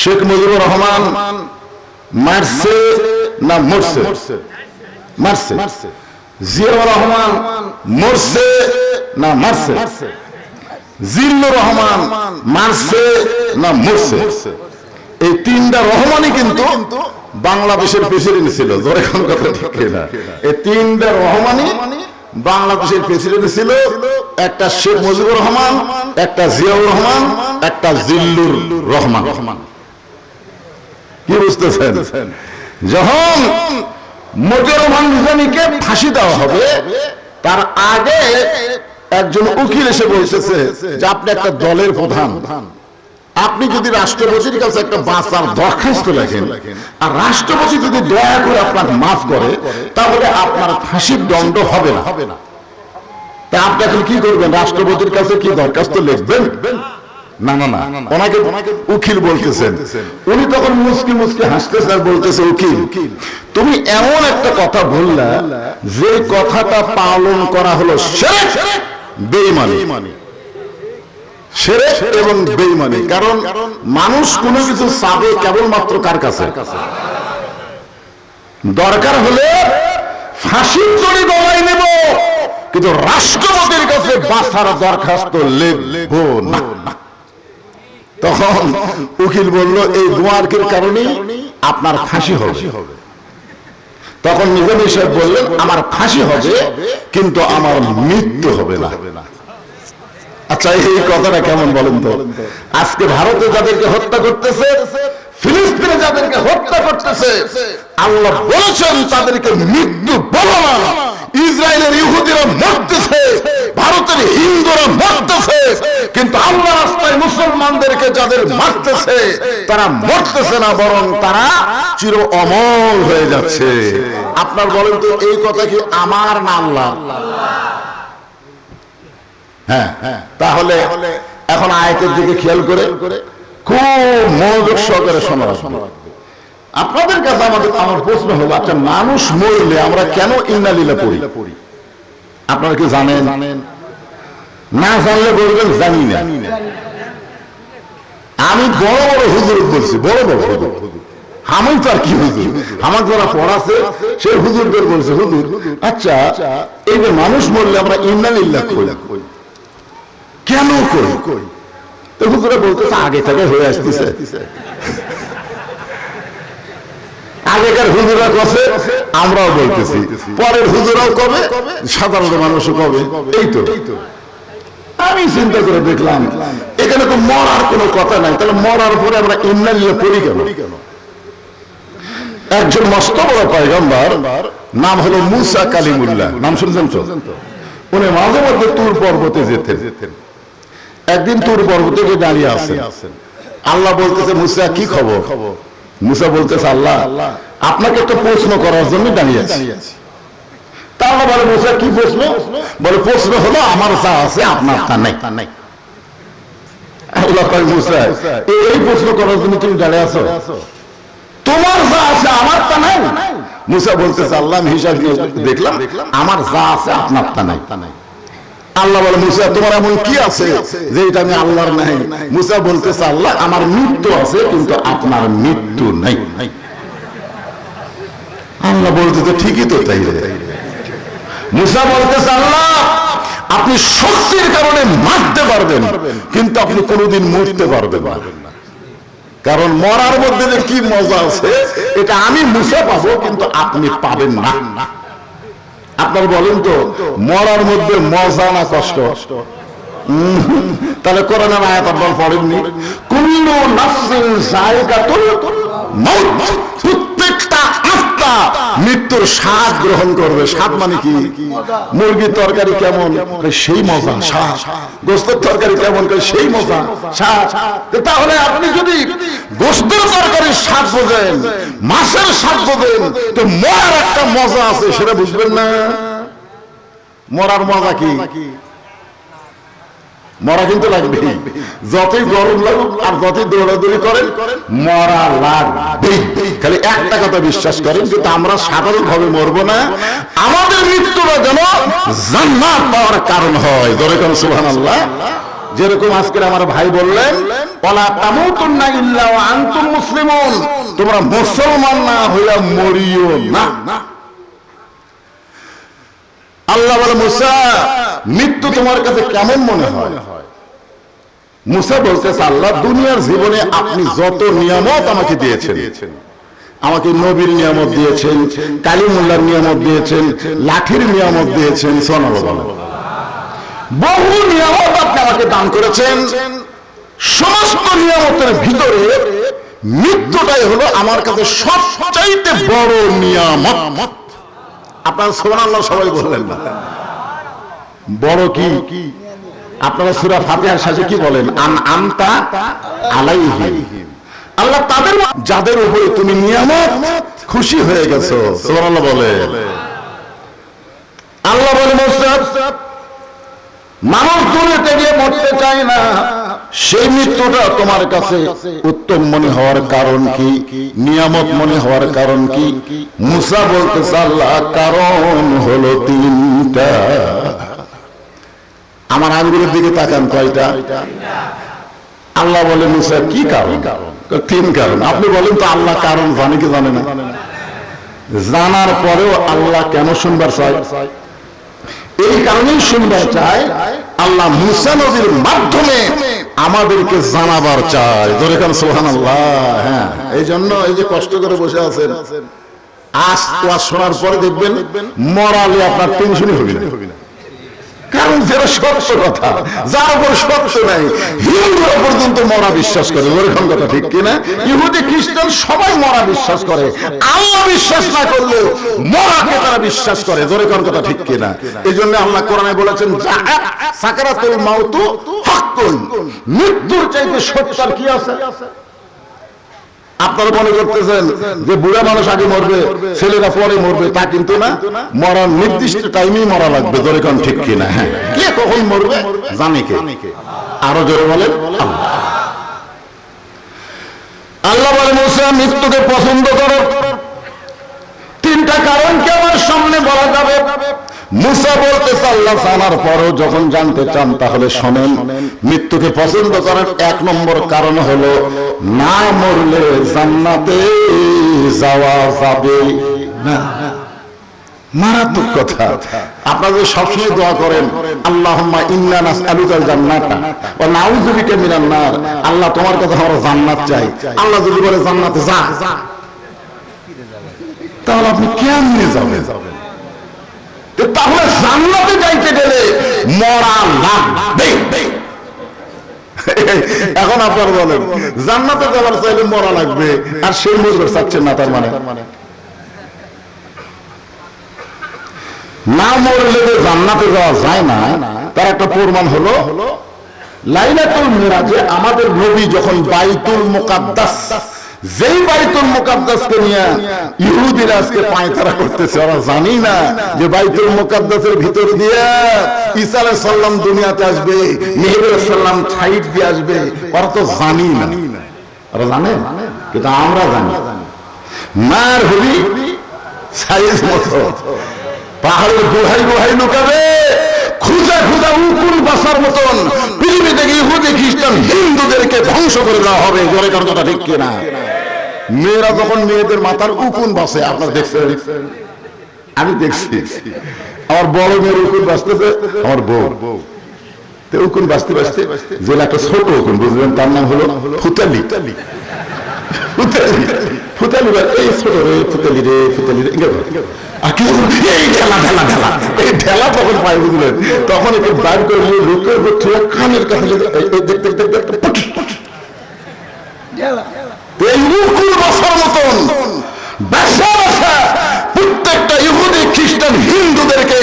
শেখ মুজিবুর রহমান মারছে না মরছে। মারছে? জিয়াউর রহমান মরছে না মারছে? জিল্লুর রহমান মারছে না মরছে? এই তিনটা রহমানই কিন্তু বাংলাদেশের প্রেসিডেন্ট ছিল। ধরে কোন কথা ঠিক না। এই তিনটা রহমানই বাংলাদেশের প্রেসিডেন্ট ছিল। একটা শেখ মুজিবুর রহমান একটা জিয়াউর রহমান একটা জিল্লুর রহমান। রহমান। কি বুঝতেছেন? যখন মজিবুর রহমান নিজামীকে ফাঁসি দেওয়া হবে তার আগে একজন উকিল এসে বলতেছে যে আপনি একটা দলের প্রধান। আপনি যদি রাষ্ট্রপতির কাছে একটা বাঁচার দরখাস্ত লেখেন আর রাষ্ট্রপতি যদি দয়া করে আপনার মাফ করে তাহলে আপনার ফাঁসির দণ্ড হবে না। হবে না। তা আপনি এখন কি করবেন? রাষ্ট্রপতির কাছে কি দরখাস্ত লিখবেন। না না না। ওনাকে উকিল বলতেছেন। উনি তখন মুসকি মুসকি হাসতেছে আর বলতেছে, উকিল, তুমি এমন একটা কথা বললা যে কথাটা পালন করা হলো বেঈমানি। শিরক এবং বেঈমানি। কারণ মানুষ কোনো কিছু চাবে কেবলমাত্র কার কাছে? দরকার হলে ফাঁসির দড়ি গলায় নেব, কিন্তু রাষ্ট্রপতির কাছে বাঁচার দরখাস্ত লিখব না। তখন উকিল বলল এই দুয়ারকের কারণে আপনার ফাঁসি হবে। তখন নিজামী সাহেব বললেন আমার ফাঁসি হবে কিন্তু আমার মৃত্যু হবে না। আচ্ছা এই কথাটা কেমন বলেন তো? আজকে ভারতে যাদেরকে হত্যা করতেছে ফিলিস্তিনে যাদেরকে হত্যা করতেছে আল্লাহ বলেছেন তাদেরকে মৃত্যু বলো না। ইসরায়েলের ইহুদিরা মরতেছে, ভারতের হিন্দুরা মরতেছে, কিন্তু আল্লাহ রাস্তায় মুসলমানদেরকে যাদের মারতেছে, তারা মরতেছে না, বরং তারা চির অমল হয়ে যাচ্ছে। আপনার বলেন তো, এই কথা কি আমার না আল্লাহ হ্যাঁ হ্যাঁ তাহলে এখন আয়তের দিকে খেয়াল করে, খুব মনোযোগ সহকারে শোনা শোনা আপনাদের কাছে আমাদের আমার প্রশ্ন হলো আচ্ছা মানুষ মরলে আমরা কেন ইন্নালিলা পড়ি? আপনারা কি জানেন? জানেন। না জানলে বলবেন জানি না। আমি বড় বড় হুজুর বলছি বড় বড় হুজুর। আমি তো আর কি হুজুর? আমার যারা পড়াছে সে হুজুরদের বলছে হুজুর আচ্ছা এই যে মানুষ মরলে আমরা ইন্নালিল্লাহ কই কেন কই তো হুজুরা বলতেছে আগে থেকে হয়ে আসতেছে। আগেকার হুজুরা কছে আমরাও বলতেছি। পরের হুজুরাও কবে? সাধারণ মানুষও কবে? এই তো। আমি চিন্তা করে দেখলাম এখানে তো মরার কোনো কথা নাই। তাহলে মরার পরে আমরা ইন্নালিয়া পড়ি কেন? একজন মস্ত বড় পয়গম্বর নাম হলো মুসা কালিমুল্লাহ। নাম শুনছেন তো? উনি মাঝে মধ্যে তুর পর্বতে যেতেন। একদিন তুর পর্বতে গিয়ে দাঁড়িয়ে আছেন আল্লাহ বলতেছে মুসা কি খবর? মুসা বলতেছে আল্লাহ আপনাকে একটা প্রশ্ন করার জন্য দাঁড়িয়ে আছি। তা আল্লাহ বলে মুসা কি প্রশ্ন? বলে প্রশ্ন হলো আমার যা আছে আপনার তা নাই। তা নাই। এই এই প্রশ্ন করার জন্য তুমি দাঁড়িয়ে আছো? তোমার যা আছে আমার তা নাই। মুসা বলতেছে আল্লাহ হিসাব নিয়ে দেখলাম আমার যা আছে আপনার তা নাই। তা নাই। আল্লাহ বলে মুসা তোমার এমন কি আছে যে এটা আমি আল্লাহর নাই? মুসা বলতেছে আল্লাহ আমার মৃত্যু আছে কিন্তু আপনার মৃত্যু নাই। আল্লাহ বলতেছে ঠিকই তো তাই মুসা বলতেছে, আল্লাহ, আপনি শক্তির কারণে মারতে পারবেন, কিন্তু আপনি কোনোদিন মরতে পারবেন না। কারণ মরার মধ্যে যে কি মজা আছে, এটা আমি মুসা পাবো, কিন্তু আপনি পাবেন না। আপনার বলেন তো, মরার মধ্যে মজা না কষ্ট? তাহলে কোরআনের আয়াত আপনার পড়েননি? মাউত। প্রত্যেকটা আত্মা মৃত্যুর স্বাদ গ্রহণ করবে। স্বাদ মানে কি? মুরগির তরকারি কেমন? সেই মজা। স্বাদ। গোস্তের তরকারি কেমন? সেই মজা। স্বাদ। তাহলে আপনি যদি গোস্তের তরকারির স্বাদ বোঝেন, মাছের স্বাদ বোঝেন, তো মরার একটা মজা আছে, সেটা বুঝবেন না? মরার মজা কি? মরা কিন্তু লাগবে যতই গরম লাগুক আর যতই দৌড়াদৌড়ি করেন মরা লাগবে খালি একটা কথা বিশ্বাস করেন কিন্তু আমরা সাধারণ ভাবে মরবো না আমাদের মৃত্যুটা যেন জান্নাত পাওয়ার কারণ হয়। ধরে কোন সুবহানাল্লাহ। যেরকম আজকে আমার ভাই বললেন ওলা তামুতুন্না ইল্লা ওয়া আনতুম মুসলিমুন। তোমরা মুসলমান না হইয়া মরিও না। আল্লাহ বলে মুসা মৃত্যু তোমার কাছে কেমন মনে হয়? মুসা বলতেছে আল্লাহ দুনিয়ার জীবনে আপনি যত নিয়ামত আমাকে দিয়েছেন আমাকে নবীর নিয়ামত দিয়েছেন কালিমুল্লার নিয়ামত দিয়েছেন লাঠির নিয়ামত দিয়েছেন সোনাল বহু নিয়ামত আপনি আমাকে দান করেছেন। সমস্ত নিয়ামতের ভিতরে মৃত্যুটাই হলো আমার কাছে সবচাইতে বড় নিয়ামত। আপনার সোনাল্লাহ সবাই বললেন না। বড় কি? আপনারা সুরা ফাতিহার সাথে কি বলেন? আন আমতা আলাইহিম। আল্লাহ তাদের যাদের উপরে তুমি নিয়ামত, খুশি হয়ে গেছো। সুবহানাল্লাহ বলে। আল্লাহ বলে মোসাদ মানুষ দূরেতে গিয়ে মরতে চায় না। সেই মৃত্যুটা তোমার কাছে উত্তম মনে হওয়ার কারণ কি? নিয়ামত মনে হওয়ার কারণ কি? মুসা বলতেছে, আল্লাহ, কারণ হলো তিনটা। আমার আঙ্গুলের দিকে তাকান কয়টা? আল্লাহ বলে, মুসা, কি কারণ? তিন কারণ। আপনি বলেন তো আল্লাহ কারণ জানে কি জানে না? জানার পরেও আল্লাহ কেন শুনবার চায়? এই কারণেই শুনবার চায়, আল্লাহ মুসা নবীর মাধ্যমে আমাদেরকে জানাবার চায়। ধরে কারণ সোহান আল্লাহ হ্যাঁ এই জন্য এই যে কষ্ট করে বসে আছেন, আজ তো আজ শোনার পরে দেখবেন মরালে আপনার টেনশনই হবে না। কারণ যেটা সত্য কথা, যার উপর সত্য নাই, হিন্দুরা পর্যন্ত মরা বিশ্বাস করে। ওরকম কথা ঠিক কিনা? ইহুদি, খ্রিস্টান সবাই মরা বিশ্বাস করে। আল্লাহ বিশ্বাস না করলে মরাকে তারা বিশ্বাস করে। জোরে কোন কথা ঠিক কিনা? এই জন্য আল্লাহ কোরআনে বলেছেন সাকারাতুল মাউতু হাক্কুন মৃত্যুর চাইতে সত্য কি আছে? আপনারা মনে করতেছেন যে বুড়া মানুষ আগে মরবে, ছেলেরা পরে মরবে, তা কিন্তু না। মরার নির্দিষ্ট টাইমেই মরা লাগবে, ধরে কোন ঠিক কিনা হ্যাঁ। কে কখন মরবে? জানে কে? আরও জোরে বলেন, আল্লাহ। বলে, মুসা, মৃত্যুকে পছন্দ করো। তিনটা কারণ কি আমার সামনে বলা যাবে। মুসা বলতে আল্লাহ জানার পরও যখন জানতে চান, তাহলে শোনেন, মৃত্যুকে পছন্দ করার এক নম্বর কারণ হলো, না মরলে জান্নাতে যাওয়া যাবে না। মারাত্মক কথা। আপনারা সবসময় দোয়া করেন নাসআলুকাল জান্নাতা ওয়া নাউযু বিকা আল্লাহ তোমার কথা আমরা জান্নাত চাই। আল্লাহ যদি বলে জান্নাতে যা, তাহলে আপনি কেমনে যাবেন? তাহলে জান্নাতে যাইতে গেলে মরা লাগবে এখন আপনার বলেন, জান্নাতে চাইলে মরা লাগবে, আর সেই মজুর চাচ্ছেন না তার মানে। না মরলে যে জান্নাতে যাওয়া যায় না, তার একটা প্রমাণ হলো, লাইলাতুল মিরাজে আমাদের নবী যখন বাইতুল মুকাদ্দাস যেই বাইতুল মুকাদ্দাসকে নিয়ে ইহুদিরা আজকে পায়তারা করতেছে, ওরা জানি না যে বাইতুল মুকাদ্দাসের ভিতর দিয়ে ঈসা আলাইহিস সালাম দুনিয়াতে আসবে মেহের সাল্লাম ছাইড দিয়ে আসবে, ওরা তো জানি না। ওরা জানে? কিন্তু আমরা জানি। মার হবি সাইজ মতো। পাহাড়ের গুহাই গুহাই লুকাবে, খুঁজা খুঁজা উকুল বাসার মতন। পৃথিবী থেকে ইহুদি, খ্রিস্টান, হিন্দুদেরকে ধ্বংস করে দেওয়া হবে, জোরে কারণ কথা ঠিক কিনা? মেয়েরা যখন মেয়েদের মাথার উকুন বাসে আপনার দেখছেন আমি দেখছি আমার বড় মেয়ের উকুন বাঁচতেছে আমার বউ উকুন বাঁচতে বাঁচতে যে একটা ছোট উকুন বুঝলেন তার নাম হলো ফুতালি রে রে রে ইঙ্গা এই তখন বুঝলেন তখন করে কানের দেখতে দেখতে মতন প্রত্যেকটা খ্রিস্টান, হিন্দুদেরকে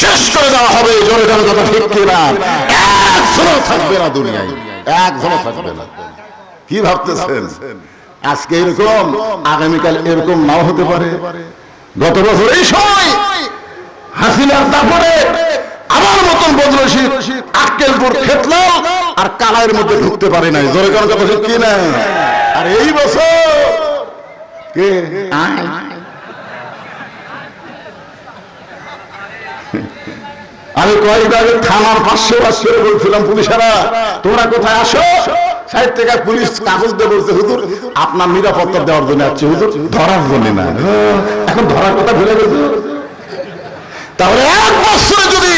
শেষ দেওয়া হবে না না। কি ভাবতেছেন? আজকে এরকম, আগামীকাল এরকম নাও হতে পারে। গত বছর এই সময় হাসিনার তারপরে আমার মতন বদলশীল আক্কেলপুর খেতলাম আর কালাইয়ের মধ্যে ঢুকতে পারে নাই। জোরে কারণ কথা ঠিক কিনা? আর এই বছর কে? আমি আগে থানার পাশে পাশে বলছিলাম পুলিশেরা তোমরা কোথায় আসো ষাট থেকে পুলিশ কাগজ দিয়ে বলছে হুজুর আপনার নিরাপত্তা দেওয়ার জন্য আছে হুজুর ধরার জন্য না। এখন ধরার কথা ভুলে গেছে। তাহলে এক বছরে যদি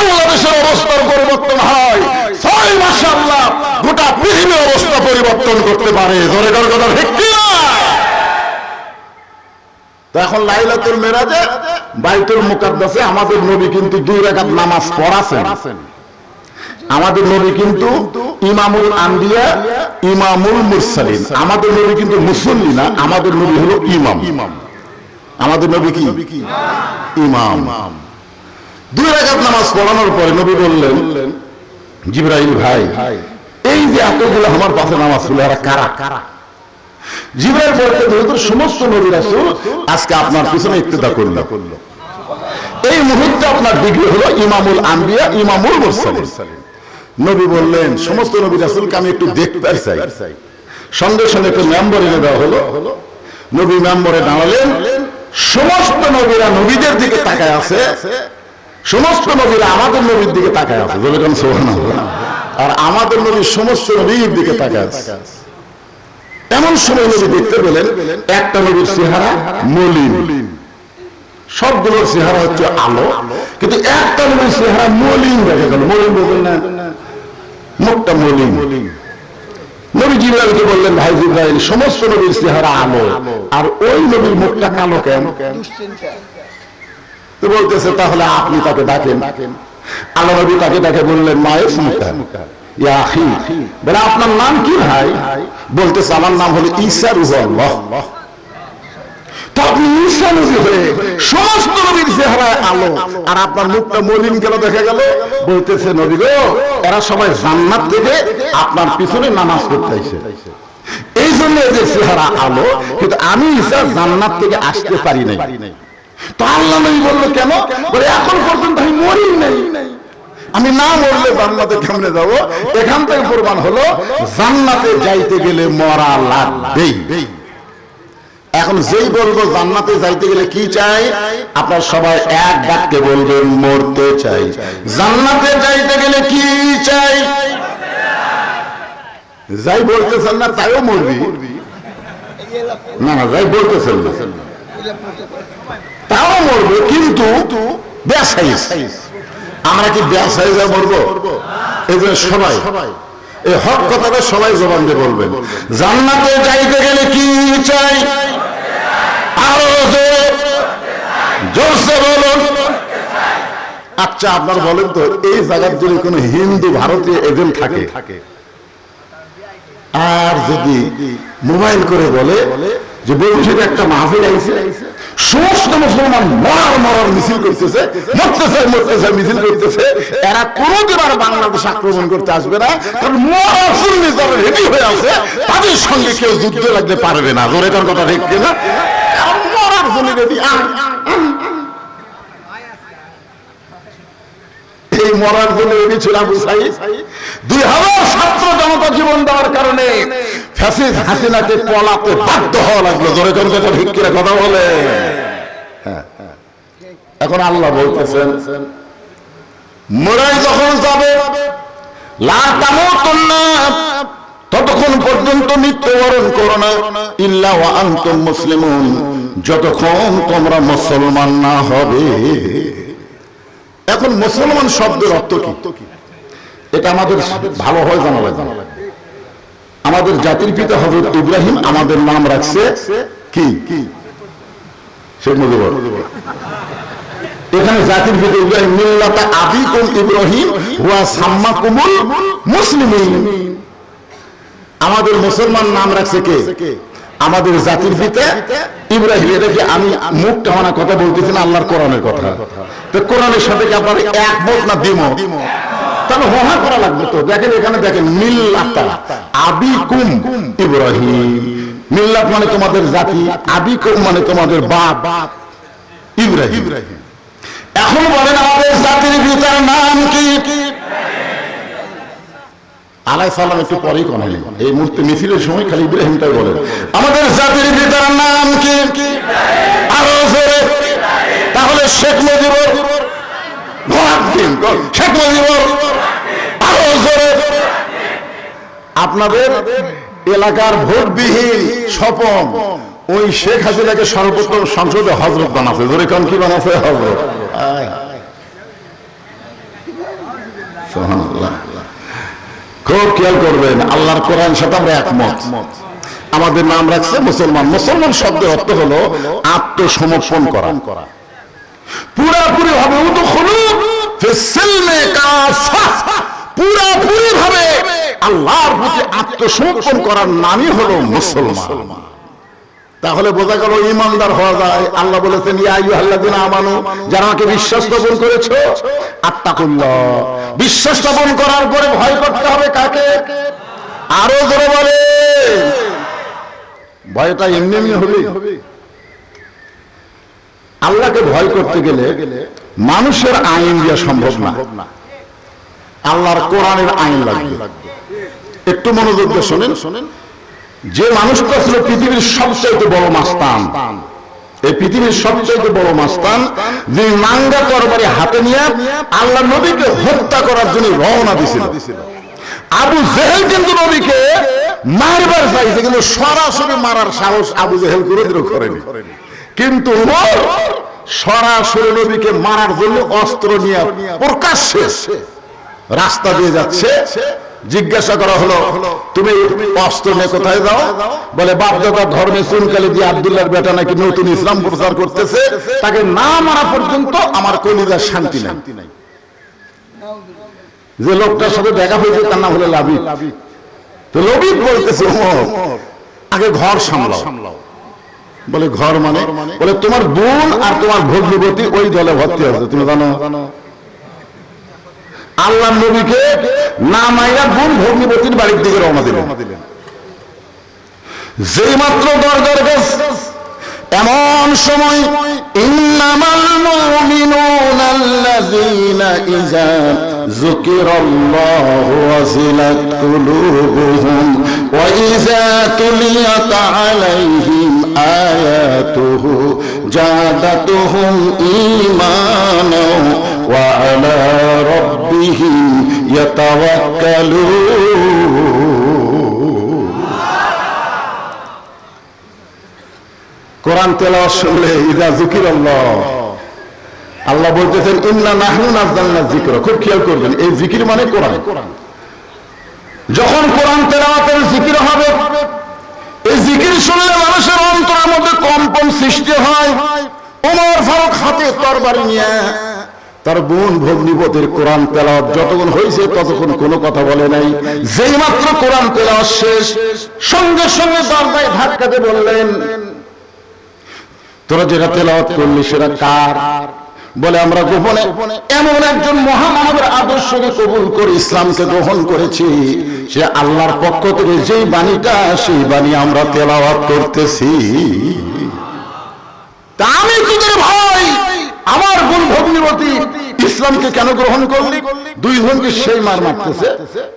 বাংলাদেশের অবস্থার পরিবর্তন হয়। ছয় মাসে আল্লাহ গোটা পৃথিবীর অবস্থা পরিবর্তন করতে পারে। এখন লাইলাতুল মেরাজে বাইতুল মুকাদ্দাসে আমাদের নবী কিন্তু দুই রাকাত নামাজ পড়াছেন। আমাদের নবী কিন্তু ইমামুল আম্বিয়া ইমামুল মুরসালিন। আমাদের নবী কিন্তু মুসল্লি না, আমাদের নবী হলো ইমাম। আমাদের নবী কি? ইমাম। দুই নামাজ পড়ানোর পরে নবী বললেন, জিব্রাইল ভাই, এই যে এতগুলো আমার পাশে নামাজ ছিল, এরা কারা? কারা জিব্রাইল বলতে সমস্ত আজকে আপনার পিছনে ইত্তেদা এই মুহূর্তে আপনার ডিগ্রি হলো ইমামুল আম্বিয়া ইমামুল নবী বললেন, সমস্ত আমি একটু দেখতে চাই। সঙ্গে সঙ্গে একটা মেম্বার এনে দেওয়া হলো। নবী মেম্বরে দাঁড়ালেন। সমস্ত নবীরা নবীদের দিকে তাকায় আছে। সমস্ত নবীরা আমাদের নবীর দিকে তাকায় আছে। সুবহানাল্লাহ? আর আমাদের নবী সমস্ত নবীর দিকে তাকায় আছে। এমন সময় নবী দেখতে পেলেন, একটা নবীর চেহারা মলিন। সবগুলোর চেহারা হচ্ছে আলো। কিন্তু একটা নবীর চেহারা মলিন দেখা গেল। মলিন বলবেন না, মুখটা মলিন। নবী জিব্রাইলকে বললেন, ভাই জিব্রাইল, সমস্ত নবীর চেহারা আলো। আর ওই নবীর মুখটা কালো কেন? তো বলতেছে, তাহলে আপনি তাকে ডাকেন। আল্লাহ নবী তাকে ডাকে বললেন মায়ের মুখা আপনার নাম কি ভাই? বলতেছে, আমার নাম হলো ঈসা আপনার কেন দেখা গেল? বলতেছে, নবী আপনার পিছনে নামাজ আইছে এই জন্য চেহারা আলো, কিন্তু আমি ঈসা জান্নাত থেকে আসতে পারি নাই। তো আল্লাহ নবী বলল কেন? বলে এখন পর্যন্ত আমি মরি নাই। আমি না মরলে জান্নাতে কেমনে যাব? এখান থেকে প্রমাণ হলো জান্নাতে যাইতে গেলে মরা লাগবেই। এখন যেই বলব জান্নাতে যাইতে গেলে কি চাই? আপনার সবাই এক বাক্যে বলবেন মরতে চাই। জান্নাতে যাইতে গেলে কি চাই? যাই বলতেছেন না তাইও মরবি। না না যাই বলতেছেন না। তাও মরবো কিন্তু ব্যবসায়ী আমরা কি ব্যবসায়ী যা মরবো? জন্য সবাই এই হক কথাটা সবাই জবান দিয়ে বলবেন। জান্নাতে যাইতে গেলে কি চাই? আরও জোরসে বলুন। আচ্ছা আপনার বলেন তো এই জায়গার যদি কোনো হিন্দু ভারতীয় এজেন্ট থাকে। আর যদি মোবাইল করে বলে যে বলছে একটা মাহফিল আইছে, সমস্ত মুসলমান মরার মরার মিছিল করতেছে, মরতেছে মরতেছে, মিছিল করতেছে। এরা কোনোদিন আর বাংলাদেশ আক্রমণ করতে আসবে না, কারণ মরার সুন্নি যারা রেডি হয়ে আছে, তাদের সঙ্গে কেউ যুদ্ধ লাগতে পারবে না। জোরে তার কথা ঠিক এরা মরার জন্য রেডি এই মরার জন্য রেডি ছিল আবু সাইদ দুই হাজার ছাত্র জনতা জীবন দেওয়ার কারণে ফ্যাসিদ হাসিনাকে পলাতে বাধ্য হওয়া লাগল। জোরে কথা ঠিক করে কথা বলে। হ্যাঁ, হ্যাঁ। এখন আল্লাহ বলতেছেন মরাই যখন যাবে ততক্ষণ পর্যন্ত মৃত্যুবরণ করো না। ইল্লা আনতুম মুসলিমুন যতক্ষণ তোমরা মুসলমান না হবে। এখন মুসলমান শব্দের অর্থ কি? এটা আমাদের ভালো হয়, জানা লাগবে। আমাদের জাতির পিতা হজরত ইব্রাহিম আমাদের নাম রাখছে কি? কি শেখ মুজিবুর এখানে জাতির পিতা ইব্রাহিম, মিল্লাতা আবিকুম ইব্রাহিম হুয়া সাম্মাকুমুল মুসলিমিন। আমাদের মুসলমান নাম রাখছে কে? আমাদের জাতির পিতা ইব্রাহিম কি আমি মুখ টানা কথা বলতেছি না আল্লাহর কোরআনের কথা। তো কোরআনের সাথে কি আপনার একমত না দিম তাহলে করা লাগবে তো। দেখেন এখানে দেখেন মিল্লাতা আবিকুম ইব্রাহিম। মিল্লাত মানে তোমাদের জাতি আবিকুম মানে তোমাদের বাপ। ইব্রাহিম। এখন বলেন আমাদের জাতির পিতার নাম কি? আলাই সালাম একটু পরেই কনালি এই মুহূর্তে মিছিলের সময় খালি ইব্রাহিমটাই বলেন আমাদের জাতির পিতার নাম কি? আরও জোরে। তাহলে শেখ মুজিবুর শেখ মুজিবুর আরও জোরে। আপনাদের এলাকার ভোটবিহীন স্বপন ওই শেখ হাসিনাকে সর্বপ্রথম সংসদে হজরত বানাচ্ছে ধরে কোন কি বানাচ্ছে হজরত আয়। খুব খেয়াল করবেন আল্লাহর কোরআন সাথে আমরা একমত। আমাদের নাম রাখছে মুসলমান। মুসলমান শব্দের অর্থ হলো আত্মসমর্পণ করা। পুরাপুরি ভাবে পুরাপুরি ভাবে আল্লাহর প্রতি আত্মসমর্পণ করার নামই হলো মুসলমান। তাহলে বোঝা গেল ইমানদার হওয়া যায়। আল্লাহ বলেছেন আইয়ুহাল্লাযিনা যারা আমাকে বিশ্বাস স্থাপন করেছ, আত্তাকুল্লাহ। বিশ্বাস স্থাপন করার পরে ভয় করতে হবে কাকে? আরও জোরে বলে। ভয়টা এমনি এমনি হবে আল্লাহকে ভয় করতে গেলে মানুষের আইন দেওয়া সম্ভব না। আল্লাহর কোরআনের আইন লাগবে। একটু মনোযোগ শোনেন শোনেন। যে মানুষটা ছিল পৃথিবীর সবচাইতে বড় মাস্তান, এই পৃথিবীর সবচাইতে বড় মাস্তান যে নাঙ্গা তরবারি হাতে নিয়ে আল্লাহ নবীকে হত্যা করার জন্য রওনা দিছিল। আবু জেহেল কিন্তু নবীকে মারবার চাইছে, কিন্তু সরাসরি মারার সাহস আবু জেহেল কোনোদিন করেনি। কিন্তু সরাসরি নবীকে মারার জন্য অস্ত্র নিয়ে প্রকাশ্যে রাস্তা দিয়ে যাচ্ছে। জিজ্ঞাসা করা হলো, তুমি অস্ত্র নিয়ে কোথায় যাও বলে বাপদাদা ধর্মে চুনকালি দিয়ে আব্দুল্লাহর বেটা নাকি নতুন ইসলাম প্রচার করতেছে? তাকে না মারা পর্যন্ত আমার কলিজার শান্তি নাই। যে লোকটার সাথে দেখা হয়েছে, তার নাম হলো লাভি তো লবিব বলতেছে আগে ঘর সামলাও। বলে, ঘর মানে? বলে, তোমার বোন আর তোমার ভগ্নবতী ওই দলে ভর্তি আছে তুমি জানো জানো? আল্লাহ নবীকে না মাইরা বোন ভগ্নিপতির বাড়ির দিকে রওনা দিলেন। যেই মাত্র দরকার এমন সময় ইন্নামাল মুমিনুনা আল্লাযীনা ইযা ওয়াজিলাত কুলুবুহুম ওয়া ইযা তুলিয়াত আলাইহিম আয়াতুহু জাদাতুহুম ঈমানা ওয়া আলা রাব্বিহিম ইয়াতাওয়াক্কালুন কোরআন তেলাওয়াত শুনলে ইদা জিকির আল্লাহ আল্লাহ বলতেছেন, ইন্না নাহনু নাযালনা যিকরা। খুব খেয়াল করবেন, এই জিকির মানে কোরআন। যখন কোরআন তেলাওয়াতের জিকির হবে, এই জিকির শুনলে মানুষের অন্তরের মধ্যে কম্পন সৃষ্টি হয়। ওমর ফারুক হাতে তরবারি নিয়ে তার বোন ভগ্নিপতির কোরআন তেলাওয়াত যতক্ষণ হয়েছে ততক্ষণ কোনো কথা বলে নাই। যেই মাত্র কোরআন তেলাওয়াত শেষ, সঙ্গে সঙ্গে দরজায় ধাক্কাতে বললেন, তোরা যেটা তেলাওয়াত করলি সেটা কার? বলে আমরা গোপনে এমন একজন মহামানবের আদর্শকে কবুল করে ইসলামকে গ্রহণ করেছি। সে আল্লাহর পক্ষ থেকে যেই বাণীটা, সেই বাণী আমরা তেলাওয়াত করতেছি। তা আমি তোদের ভাই? আমার বোন ভগ্নিবতী ইসলামকে কেন গ্রহণ করলি? দুই বোনকে সেই মার মারতেছে।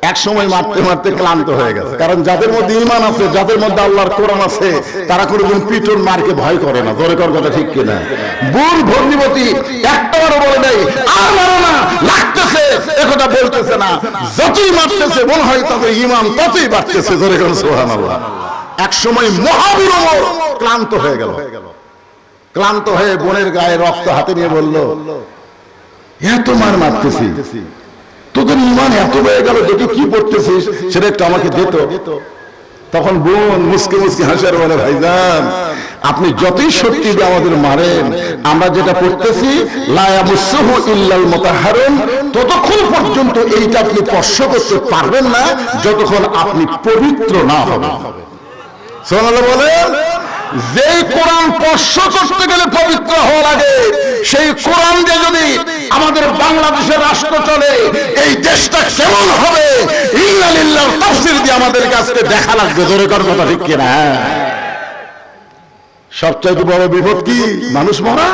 এক সময় মারতে মারতে ক্লান্ত হয়ে গেছে। কারণ যাদের মধ্যে ইমান আছে, যাদের মধ্যে আল্লাহর কোরআন আছে, তারা কোনোদিন পিটন মারকে ভয় করে না। জোরে কর কথা ঠিক কিনা? বোন ভগ্নিবতী একটাবারও বলে নেই, আর মারো না, লাগতেছে। একথা বলতেছে না। যতই মারতেছে, মনে হয় তাদের ইমান ততই বাড়তেছে। জোরে কর সোহান আল্লাহ এক সময় মহাবীর ক্লান্ত হয়ে গেল। ক্লান্ত হয়ে বোনের গায়ে রক্ত হাতে নিয়ে বলল এত মার মারতেছি। তোদের ইমান এত হয়ে গেল দেখে কি পড়তেছিস? সেটা একটু আমাকে দিত তখন বোন মুসকে মুসকে হাসার বলে ভাইজান আপনি যতই সত্যি দিয়ে আমাদের মারেন আমরা যেটা পড়তেছি লায়াবুসুহু ইল্লাল মুতাহহারুন ততক্ষণ পর্যন্ত এইটা আপনি স্পর্শ করতে পারবেন না যতক্ষণ আপনি পবিত্র না হবেন। সোনাল্লাহ বলেন। যেই কোরআন স্পর্শ করতে গেলে পবিত্র হওয়া লাগে, সেই কোরআন দিয়ে যদি আমাদের বাংলাদেশের রাষ্ট্র চলে, এই দেশটা কেমন হবে? ইল্লালিল্লাহ তাফসীর দিয়ে আমাদের কাছে দেখা লাগবে, জোরে কর কথা ঠিক কিনা? সবচাইতে বড় বিপদ কি? মানুষ মরা?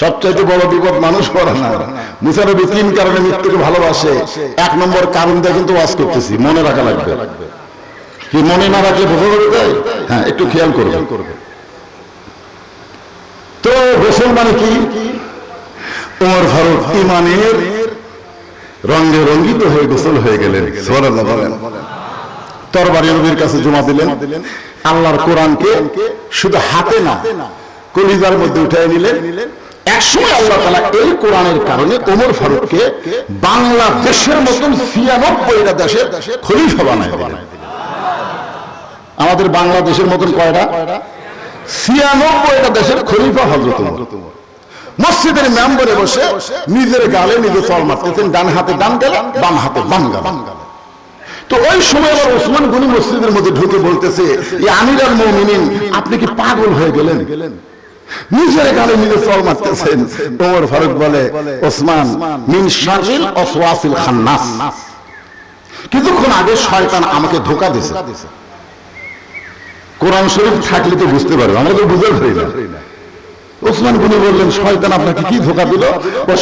সবচাইতে বড় বিপদ মানুষ মরা না। মুসানবী তিন কারণে মৃত্যুকে ভালোবাসে। এক নম্বর কারণ দিয়ে কিন্তু ওয়াজ করতেছি, মনে রাখা লাগবে। কি মনে না রাখলে বোঝা যাবে তাই? হ্যাঁ একটু খেয়াল করবে। তো গোসল মানে কি? ওমর ফারুক ইমানের রঙে রঙ্গিত হয়ে গোসল হয়ে গেলেন। তরবারি নবীর কাছে জমা দিলেন। আল্লাহর কোরআনকে শুধু হাতে না কলিজার মধ্যে উঠে নিলেন। একসময় আল্লাহ তালা এই কোরআনের কারণে ওমর ফারুককে বাংলাদেশের মতন ছিয়ানব্বইটা দেশের খলিফা বানায় দিলেন। আমাদের বাংলাদেশের মতন কয়টা? ছিয়ানব্বইটা দেশের খলিফা হজরত মসজিদের মেম্বারে বসে নিজের গালে নিজে চল মারতেছেন, ডান হাতে ডান গেলে, বাম হাতে বাম গালে। তো ওই সময় আবার ওসমান গনি মসজিদের মধ্যে ঢুকে বলতেছে এই আমির আল মুমিনিন, আপনি কি পাগল হয়ে গেলেন? নিজের গালে নিজে চল মারতেছেন। ওমর ফারুক বলে, ওসমান, মিন শারিল ওয়াসওয়াসিল খান্নাস। কিছুক্ষণ আগে শয়তান আমাকে ধোকা দিয়েছে। কোরআন শরীফ থাকলে তো বুঝতে পারবে, আমরা তো বুঝতে পারি না। ওসমান গনি বললেন, শয়তান আপনাকে কি ধোকা দিল?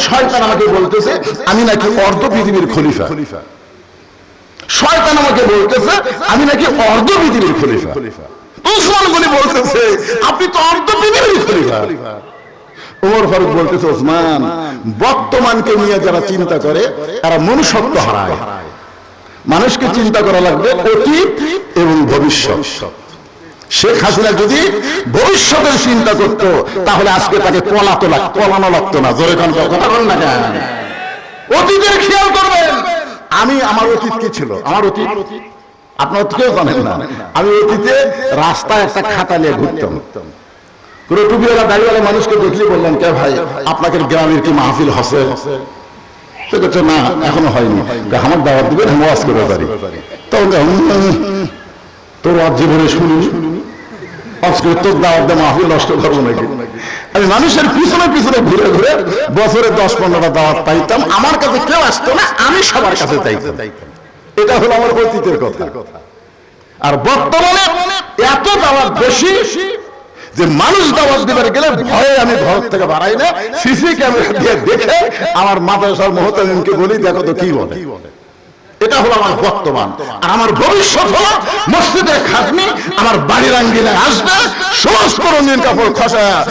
শয়তান আমাকে বলতেছে, আমি নাকি অর্ধ পৃথিবীর খলিফা। শয়তান আমাকে বলতেছে, আমি নাকি অর্ধ পৃথিবীর খলিফা। ওসমান গনি বলতেছে, আপনি তো অর্ধ পৃথিবীর খলিফা। ওমর ফারুক বলতেছে, ওসমান বর্তমানকে নিয়ে যারা চিন্তা করে, তারা মনুষ্যত্ব হারায়। মানুষকে চিন্তা করা লাগবে, অতীত এবং ভবিষ্যৎ। শেখ হাসিনা যদি ভবিষ্যতের চিন্তা করত তাহলে আজকে তাকে পলাতো পলানো লাগতো না। জোরে কথা বল না কেন? অতীতের খেয়াল করবেন। আমি আমার অতীত কি ছিল? আমার অতীত? আপনার কেউ জানেন না। আমি অতীতে রাস্তায় একটা খাতা নিয়ে ঘুরতাম। কোনো টুপিওয়ালা দাড়িওয়ালা মানুষকে দেখলে বললাম কে ভাই আপনাকে গ্রামের কি মাহফিল হসে? তো বলছে, না এখনও হয়নি। আমার দাওয়াত দিবেন আমি করে পারি তখন বলছে, "হুম, তোর জীবনে শুনি মানুষের পিছনে পিছনে ঘুরে ঘুরে বছরে দশ পনেরোটা দাওয়াত পাইতাম। আমার কাছে কেউ আসতো না, আমি সবার কাছে এটা হলো আমার অতীতের কথা। আর বর্তমানে এত দাওয়াত বেশি যে মানুষ দাওয়াত দিবার গেলে ভয়ে আমি ঘর থেকে বাড়াই না। সিসি ক্যামেরা দিয়ে দেখে আমার মাদ্রাসার মহতামিমকে বলি, দেখো তো কি বলে? এটা হলো আমার বর্তমান। আর আমার ভবিষ্যৎ হলো মসজিদের খাদমি আমার বাড়ির আঙ্গিনায় আসবে, সমস্ত রঙিন কাপড় খসা